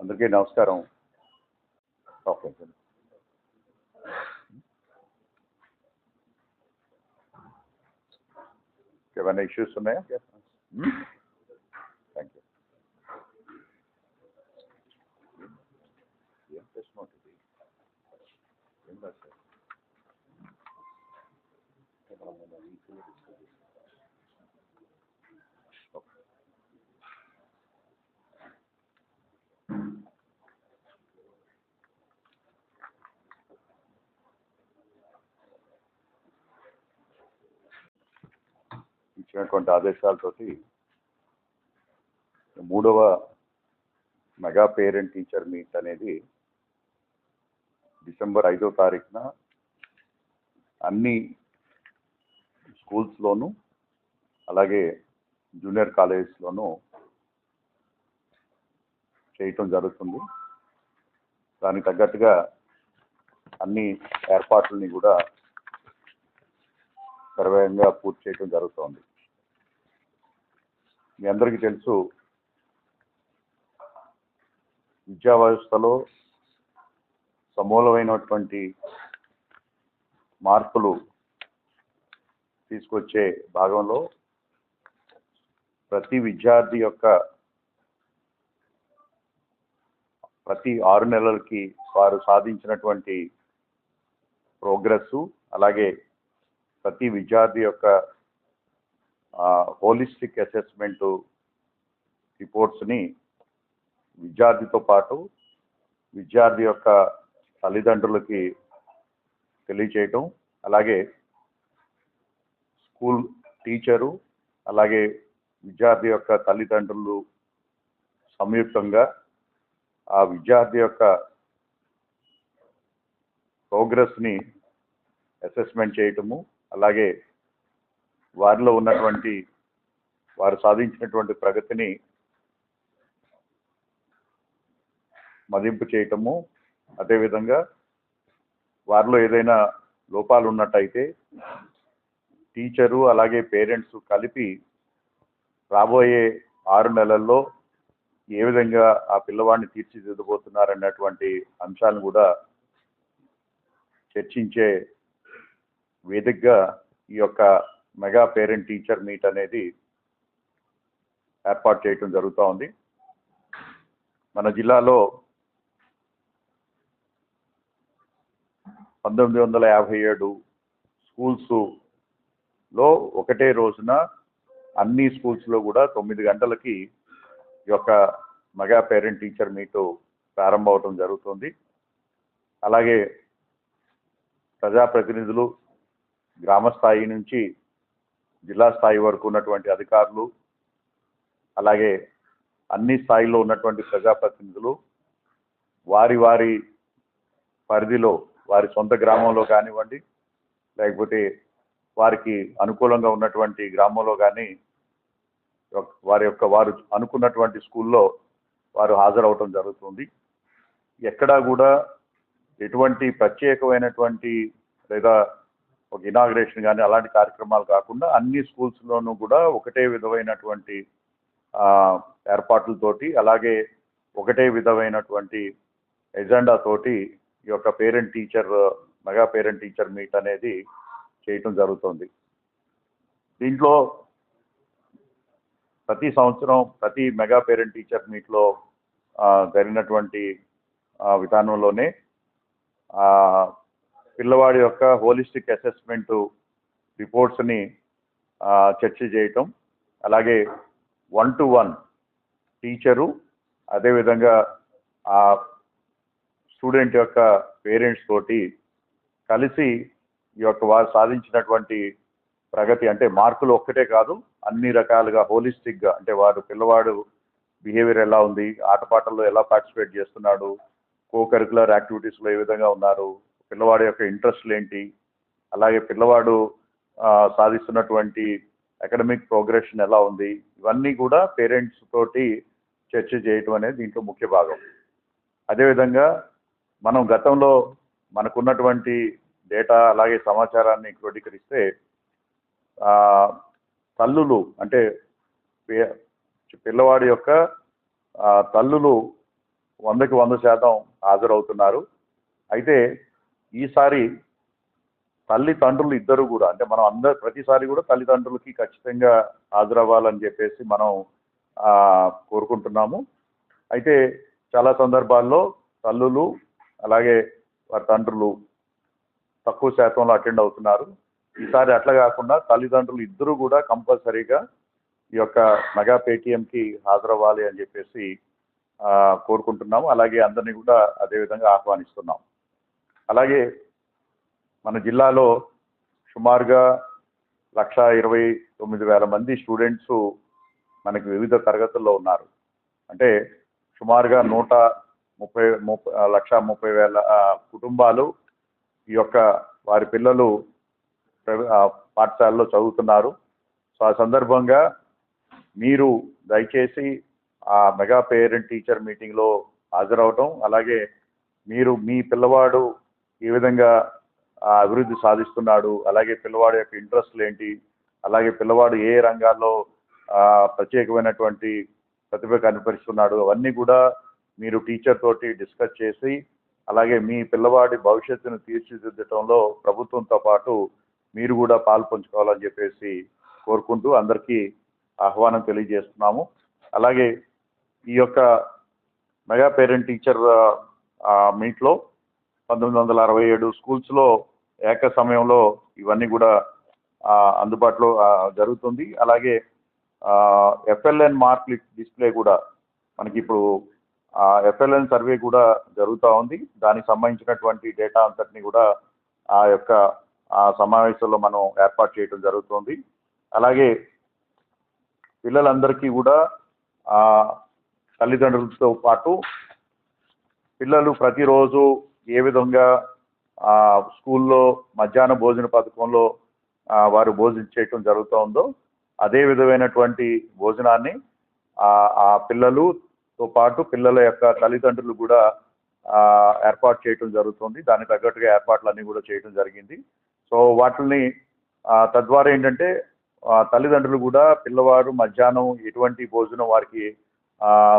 అందరికీ నమస్కారం okay sir ఏమైనా ఇష్యూస్ ఉన్నాయా ఇచ్చినటువంటి ఆదేశాలతోటి మూడవ మెగా పేరెంట్ టీచర్ మీట్ అనేది డిసెంబర్ ఐదో తారీఖున అన్ని స్కూల్స్లోనూ అలాగే జూనియర్ కాలేజెస్లోనూ చేయటం జరుగుతుంది. దానికి తగ్గట్టుగా అన్ని ఏర్పాట్లని కూడా సర్వేయంగా పూర్తి చేయడం జరుగుతోంది. మీ అందరికీ తెలుసు విద్యా వ్యవస్థలో సమూలమైనటువంటి మార్పులు తీసుకొచ్చే భాగంలో ప్రతి విద్యార్థి యొక్క ప్రతి ఆరు నెలలకి వారు సాధించినటువంటి ప్రోగ్రెస్సు అలాగే ప్రతి విద్యార్థి యొక్క హోలిస్టిక్ అసెస్మెంట్ రిపోర్ట్స్ని విద్యార్థితో పాటు విద్యార్థి యొక్క తల్లిదండ్రులకి తెలియచేయటం అలాగే స్కూల్ టీచరు అలాగే విద్యార్థి యొక్క తల్లిదండ్రులు సంయుక్తంగా ఆ విద్యార్థి యొక్క ప్రోగ్రెస్ని అసెస్మెంట్ చేయటము అలాగే వారిలో ఉన్నటువంటి వారు సాధించినటువంటి ప్రగతిని మదింపు చేయటము అదేవిధంగా వారిలో ఏదైనా లోపాలు ఉన్నట్టయితే టీచరు అలాగే పేరెంట్స్ కలిపి రాబోయే ఆరు నెలల్లో ఏ విధంగా ఆ పిల్లవాడిని తీర్చిదిద్దబోతున్నారన్నటువంటి అంశాలను కూడా చర్చించే వేదికగా ఈ యొక్క మెగా పేరెంట్ టీచర్ మీట్ అనేది ఏర్పాటు చేయటం జరుగుతూ ఉంది. మన జిల్లాలో పంతొమ్మిది వందల యాభై ఏడు స్కూల్స్లో ఒకటే రోజున అన్ని స్కూల్స్లో కూడా తొమ్మిది గంటలకి ఈ యొక్క మెగా పేరెంట్ టీచర్ మీటు ప్రారంభం అవటం జరుగుతుంది. అలాగే ప్రజాప్రతినిధులు గ్రామ స్థాయి నుంచి జిల్లా స్థాయి వరకు ఉన్నటువంటి అధికారులు అలాగే అన్ని స్థాయిలో ఉన్నటువంటి ప్రజాప్రతినిధులు వారి వారి పరిధిలో వారి సొంత గ్రామంలో కానివ్వండి లేకపోతే వారికి అనుకూలంగా ఉన్నటువంటి గ్రామంలో కానీ వారి యొక్క వారు అనుకున్నటువంటి స్కూల్లో వారు హాజరవటం జరుగుతుంది. ఎక్కడా కూడా ఎటువంటి ప్రత్యేకమైనటువంటి లేదా ఒక ఇనాగ్రేషన్ కానీ అలాంటి కార్యక్రమాలు కాకుండా అన్ని స్కూల్స్లోనూ కూడా ఒకటే విధమైనటువంటి ఏర్పాట్లతోటి అలాగే ఒకటే విధమైనటువంటి ఎజెండా తోటి ఈ యొక్క parent teacher mega parent teacher meet అనేది చేయటం జరుగుతుంది. దీంట్లో ప్రతి సంవత్సరం ప్రతి మెగా పేరెంట్ టీచర్ మీట్లో జరిగినటువంటి విధానంలోనే పిల్లవాడి యొక్క హోలిస్టిక్ అసెస్మెంట్ రిపోర్ట్స్ని చర్చ చేయటం. అలాగే వన్ టు వన్ టీచరు అదేవిధంగా ఆ స్టూడెంట్ యొక్క పేరెంట్స్ తోటి కలిసి ఈ యొక్క వారు సాధించినటువంటి ప్రగతి అంటే మార్కులు ఒక్కటే కాదు అన్ని రకాలుగా హోలిస్టిక్గా అంటే వారు పిల్లవాడు బిహేవియర్ ఎలా ఉంది ఆటపాటల్లో ఎలా పార్టిసిపేట్ చేస్తున్నాడు కో కరికులర్ యాక్టివిటీస్లో ఏ విధంగా ఉన్నారు పిల్లవాడి యొక్క ఇంట్రెస్ట్లు ఏంటి? అలాగే పిల్లవాడు సాధిస్తున్నటువంటి అకాడమిక్ ప్రోగ్రెషన్ ఎలా ఉంది? ఇవన్నీ కూడా పేరెంట్స్ తోటి చర్చ చేయటం అనేది దీంట్లో ముఖ్య భాగం. అదేవిధంగా మనం గతంలో మనకున్నటువంటి డేటా అలాగే సమాచారాన్ని క్రోడీకరిస్తే తల్లులు అంటే పిల్లవాడి యొక్క తల్లులు వందకి వంద శాతం హాజరవుతున్నారు. అయితే ఈసారి తల్లిదండ్రులు ఇద్దరు కూడా అంటే మనం అందరు ప్రతిసారి కూడా తల్లిదండ్రులకి ఖచ్చితంగా హాజరవ్వాలని చెప్పేసి మనం కోరుకుంటున్నాము. అయితే చాలా సందర్భాల్లో తల్లులు అలాగే వారి తండ్రులు తక్కువ శాతంలో అటెండ్ అవుతున్నారు. ఈసారి అట్లా కాకుండా తల్లిదండ్రులు ఇద్దరు కూడా కంపల్సరీగా ఈ యొక్క మెగా పేటిఎంకి హాజరవ్వాలి అని చెప్పేసి కోరుకుంటున్నాము. అలాగే అందరినీ కూడా అదేవిధంగా ఆహ్వానిస్తున్నాం అలాగే మన జిల్లాలో సుమారుగా లక్ష ఇరవై తొమ్మిది వేల మంది స్టూడెంట్స్ మనకి వివిధ తరగతుల్లో ఉన్నారు. అంటే సుమారుగా నూట ముప్పై ముప్పై లక్ష ముప్పై వేల కుటుంబాలు ఈ యొక్క వారి పిల్లలు ప్రైవే- ఆ, పాఠశాలలో చదువుతున్నారు. సో ఆ సందర్భంగా మీరు దయచేసి ఆ మెగా పేరెంట్ టీచర్ మీటింగ్లో హాజరవటం అలాగే మీరు మీ పిల్లవాడు ఏ విధంగా అభివృద్ధి సాధిస్తున్నాడు అలాగే పిల్లవాడి యొక్క ఇంట్రెస్ట్లు ఏంటి అలాగే పిల్లవాడు ఏ రంగాల్లో ప్రత్యేకమైనటువంటి ప్రతిభ కనపరుస్తున్నాడు అవన్నీ కూడా మీరు టీచర్ తోటి డిస్కస్ చేసి అలాగే మీ పిల్లవాడి భవిష్యత్తును తీర్చిదిద్దటంలో ప్రభుత్వంతో పాటు మీరు కూడా పాలు పంచుకోవాలని చెప్పేసి కోరుకుంటూ అందరికీ ఆహ్వానం తెలియజేస్తున్నాము. అలాగే ఈ యొక్క మెగా పేరెంట్ టీచర్ మీట్లో పంతొమ్మిది వందల అరవై ఏడు స్కూల్స్లో ఏక సమయంలో ఇవన్నీ కూడా అందుబాటులో జరుగుతుంది. అలాగే ఎఫ్ఎల్ఎన్ మార్క్ డిస్ప్లే కూడా మనకి ఇప్పుడు ఎఫ్ఎల్ఎన్ సర్వే కూడా జరుగుతూ ఉంది. దానికి సంబంధించినటువంటి డేటా అంతటిని కూడా ఆ యొక్క సమావేశంలో మనం ఏర్పాటు చేయడం జరుగుతుంది. అలాగే పిల్లలందరికీ కూడా తల్లిదండ్రులతో పాటు పిల్లలు ప్రతిరోజు ఏ విధంగా ఆ, స్కూల్లో మధ్యాహ్న భోజన పథకంలో వారు భోజనం చేయటం జరుగుతూ ఉందో అదే విధమైనటువంటి భోజనాన్ని ఆ ఆ పిల్లలుతో పాటు పిల్లల యొక్క తల్లిదండ్రులు కూడా ఏర్పాటు చేయటం జరుగుతుంది. దానికి తగ్గట్టుగా ఏర్పాట్లన్నీ కూడా చేయటం జరిగింది. సో వాటిని తద్వారా ఏంటంటే తల్లిదండ్రులు కూడా పిల్లవారు మధ్యాహ్నం ఎటువంటి భోజనం వారికి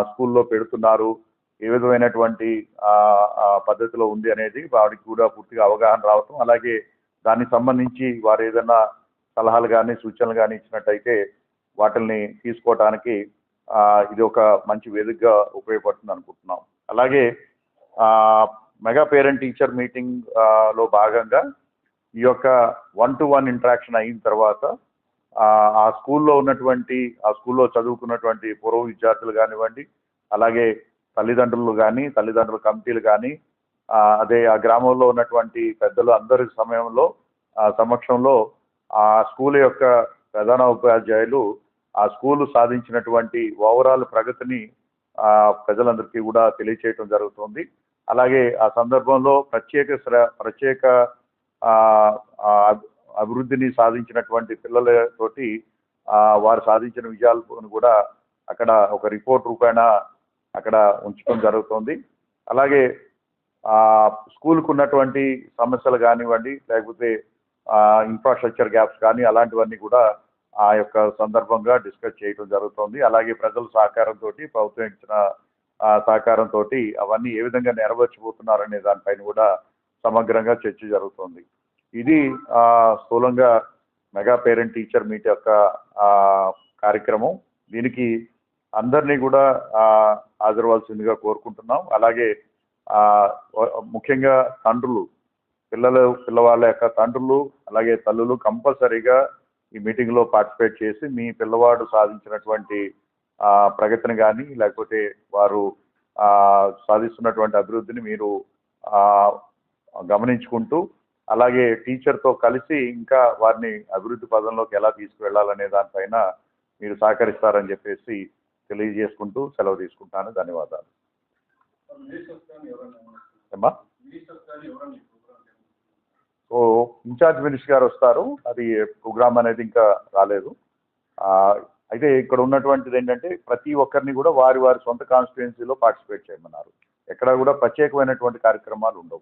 స్కూల్లో పెడుతున్నారు ఏ విధమైనటువంటి పద్ధతిలో ఉంది అనేది వారికి కూడా పూర్తిగా అవగాహన రావటం. అలాగే దానికి సంబంధించి వారు ఏదైనా సలహాలు కానీ సూచనలు కానీ ఇచ్చినట్టయితే వాటిని తీసుకోవటానికి ఇది ఒక మంచి వేదికగా ఉపయోగపడుతుంది అనుకుంటున్నాం. అలాగే మెగా పేరెంట్ టీచర్ మీటింగ్లో భాగంగా ఈ యొక్క వన్ టు వన్ ఇంటరాక్షన్ అయిన తర్వాత ఆ స్కూల్లో ఉన్నటువంటి ఆ స్కూల్లో చదువుకున్నటువంటి పూర్వ విద్యార్థులు కానివ్వండి అలాగే తల్లిదండ్రులు కానీ తల్లిదండ్రుల కమిటీలు కానీ అదే ఆ గ్రామంలో ఉన్నటువంటి పెద్దలు అందరి సమయంలో ఆ సమక్షంలో ఆ స్కూల్ యొక్క ప్రధాన ఉపాధ్యాయులు ఆ స్కూలు సాధించినటువంటి ఓవరాల్ ప్రగతిని ప్రజలందరికీ కూడా తెలియచేయటం జరుగుతుంది. అలాగే ఆ సందర్భంలో ప్రత్యేక శ్ర- ప్రత్యేక అభి- అభివృద్ధిని సాధించినటువంటి పిల్లలతోటి వారు సాధించిన విజయాలను కూడా అక్కడ ఒక రిపోర్ట్ రూపేణ అక్కడ ఉంచడం జరుగుతుంది. అలాగే స్కూల్కు ఉన్నటువంటి సమస్యలు కానివ్వండి లేకపోతే ఇన్ఫ్రాస్ట్రక్చర్ గ్యాప్స్ కానీ అలాంటివన్నీ కూడా ఆ యొక్క సందర్భంగా డిస్కస్ చేయడం జరుగుతుంది. అలాగే ప్రజల సహకారంతో ప్రభుత్వం ఇచ్చిన సహకారంతో అవన్నీ ఏ విధంగా నెరవేర్చబోతున్నారనే దానిపైన కూడా సమగ్రంగా చర్చ జరుగుతుంది. ఇది స్థూలంగా మెగా పేరెంట్ టీచర్ మీట్ యొక్క కార్యక్రమం. దీనికి అందరినీ కూడా హాజరవలసిందిగా కోరుకుంటున్నాం. అలాగే ముఖ్యంగా తండ్రులు పిల్లలు పిల్లవాళ్ళ యొక్క తండ్రులు అలాగే తల్లులు కంపల్సరీగా ఈ మీటింగ్లో పార్టిసిపేట్ చేసి మీ పిల్లవాడు సాధించినటువంటి ప్రగతిని కానీ లేకపోతే వారు సాధిస్తున్నటువంటి అభివృద్ధిని మీరు గమనించుకుంటూ అలాగే టీచర్తో కలిసి ఇంకా వారిని అభివృద్ధి పదంలోకి ఎలా తీసుకువెళ్ళాలనే దానిపైన మీరు సహకరిస్తారని చెప్పేసి తెలియజేసుకుంటూ సెలవు తీసుకుంటాను. ధన్యవాదాలు. ఏమ్మా? సో ఇన్ఛార్జ్ మినిస్టర్ గారు వస్తారు. అది ప్రోగ్రామ్ అనేది ఇంకా రాలేదు. అయితే ఇక్కడ ఉన్నటువంటిది ఏంటంటే ప్రతి ఒక్కరిని కూడా వారి వారి సొంత కాన్స్టిట్యుయెన్సీలో పార్టిసిపేట్ చేయమన్నారు. ఎక్కడ కూడా ప్రత్యేకమైనటువంటి కార్యక్రమాలు ఉండవు.